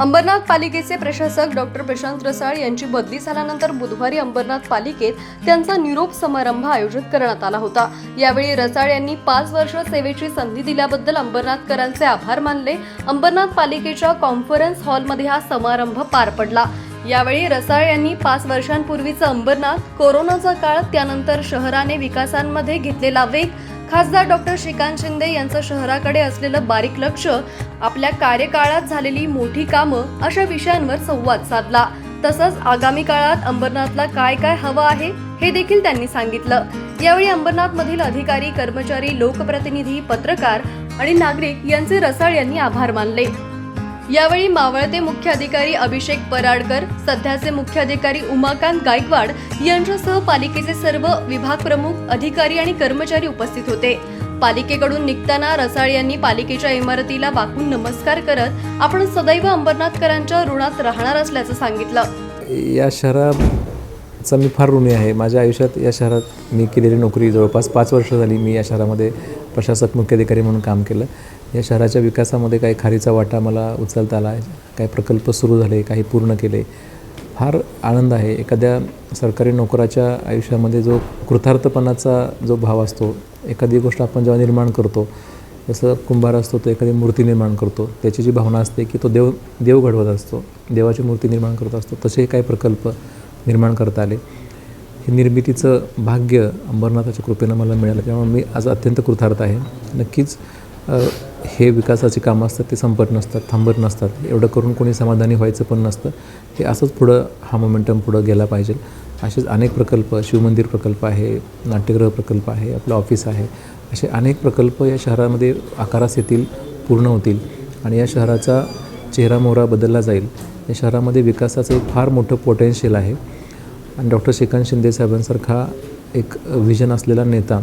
अंबरनाथ पालिकेचे प्रशासक डॉक्टर प्रशांत रसाळ यांची बदली झाल्यानंतर बुधवारी अंबरनाथ पालिकेत त्यांचा निरोप समारंभ आयोजित करण्यात आला होता. यावेळी रसाळ यांनी पाच वर्ष सेवेची संधी दिल्याबद्दल अंबरनाथकरांचे आभार मानले. अंबरनाथ पालिकेच्या कॉन्फरन्स हॉलमध्ये हा समारंभ पार पडला. यावेळी रसाळ यांनी पाच वर्षांपूर्वीचं अंबरनाथ कोरोनाचा काळ त्यानंतर शहराने विकासांमध्ये घेतलेला वेग खासदार डॉक्टर श्रीकांत शिंदे यांचं शहराकडे असलेलं बारीक लक्ष आपल्या कार्यकाळात झालेली मोठी कामं अशा विषयांवर संवाद साधला. तसंच आगामी काळात अंबरनाथला काय काय हवं आहे हे देखील त्यांनी सांगितलं. यावेळी अंबरनाथमधील अधिकारी कर्मचारी लोकप्रतिनिधी पत्रकार आणि नागरिक यांचे रसाळ यांनी आभार मानले. यावेळी मावळते मुख्य अधिकारी अभिषेक पराडकर सध्याचे मुख्य अधिकारी उमाकांत गायकवाड यांच्यासह पालिकेचे सर्व विभाग प्रमुख अधिकारी आणि कर्मचारी उपस्थित होते. पालिकेकडून निघताना रसाळ यांनी पालिकेच्या इमारतीला वाकून नमस्कार करत आपण सदैव अंबरनाथकरांच्या ऋणात राहणार असल्याचं सांगितलं. या शहराचा मी फार ऋणी आहे. माझ्या आयुष्यात या शहरात मी केलेली नोकरी जवळपास पाच वर्ष झाली मी या शहरामध्ये प्रशासक मुख्य अधिकारी म्हणून काम केलं. या शहराच्या विकासामध्ये काही खारीचा वाटा मला उचलता आला. काही प्रकल्प सुरू झाले काही पूर्ण केले. फार आनंद आहे. एखाद्या सरकारी नोकराच्या आयुष्यामध्ये जो कृतार्थपणाचा जो भाव असतो एखादी गोष्ट आपण जेव्हा निर्माण करतो जसं कुंभार असतो तो एखादी मूर्ती निर्माण करतो. त्याची जी भावना असते की तो देव देव घडवत असतो. देवाची मूर्ती निर्माण करत असतो. तसे काही प्रकल्प निर्माण करता आले. हे निर्मितीचं भाग्य अंबरनाथाच्या कृपेनं मला मिळालं त्यामुळे मी आज अत्यंत कृतार्थ आहे. नक्कीच हे विकासाची कामं असतात ते संपत नसतात थांबत नसतात. एवढं करून कोणी समाधानी व्हायचं पण नसतं. हे असंच पुढं हा मोमेंटम पुढं गेला पाहिजे. असेच अनेक प्रकल्प शिवमंदिर प्रकल्प आहे नाट्यगृह प्रकल्प आहे आपलं ऑफिस आहे. असे अनेक प्रकल्प या शहरामध्ये आकारास येतील पूर्ण होतील आणि या शहराचा चेहरा मोहरा बदलला जाईल. या शहरामध्ये विकासाचं एक फार मोठं पोटेन्शियल आहे. आणि डॉक्टर श्रीकांत शिंदे साहेबांसारखा एक व्हिजन असलेला नेता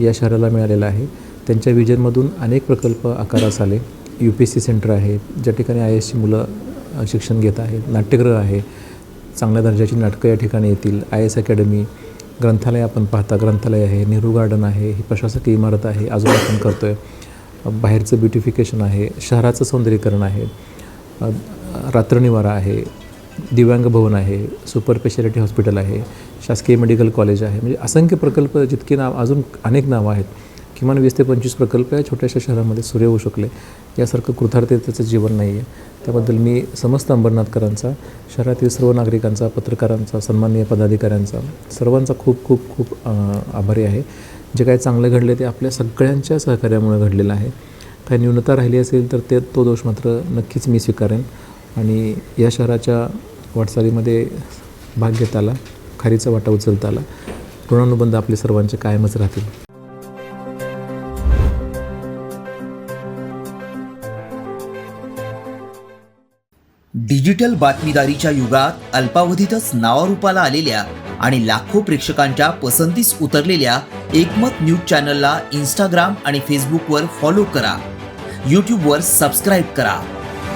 या शहराला मिळालेला आहे. त्यांच्या विजनमधून अनेक प्रकल्प आकारास आले. U P S C center आहे ज्या ठिकाणी आय एसची मुलं शिक्षण घेत आहेत. नाट्यगृह आहे. चांगल्या दर्जाची नाटकं या ठिकाणी येतील. आय एस अकॅडमी ग्रंथालय आपण पाहता ग्रंथालय आहे. नेहरू गार्डन आहे. ही प्रशासकीय इमारत आहे. अजून आपण करतो आहे बाहेरचं ब्युटिफिकेशन आहे. शहराचं सौंदर्यीकरण आहे. रात्रनिवारा आहे. दिव्यांग भवन आहे सुपर स्पेशालिटी हॉस्पिटल आहे शासकीय मेडिकल कॉलेज आहे म्हणजे असंख्य प्रकल्प जितके नाव अजून अनेक नावं आहेत किमान वीस ते पंचवीस प्रकल्प या छोट्याशा शहरामध्ये सूर्य होऊ शकले. यासारखं कृतार्थतेचं जीवन नाही आहे. त्याबद्दल मी समस्त अंबरनाथकरांचा शहरातील सर्व नागरिकांचा पत्रकारांचा सन्माननीय पदाधिकाऱ्यांचा सर्वांचा खूप खूप खूप आभारी आहे. जे काही चांगलं घडले ते आपल्या सगळ्यांच्या सहकार्यामुळे घडलेलं आहे. काही न्यूनता राहिली असेल तर ते तो दोष मात्र नक्कीच मी स्वीकारेन. आणि या शहराच्या वाटचालीमध्ये भाग घेता आला खारीचा वाटा उचलता आला ऋणानुबंध आपले सर्वांचे कायमच राहतील. डिजिटल बातमीदारीच्या युगात अल्पावधीतच नावारूपाला आलेल्या आणि लाखो प्रेक्षकांच्या पसंतीस उतरलेल्या एकमत न्यूज चॅनलला इंस्टाग्राम आणि फेसबुकवर फॉलो करा. यूट्यूबवर सबस्क्राईब करा.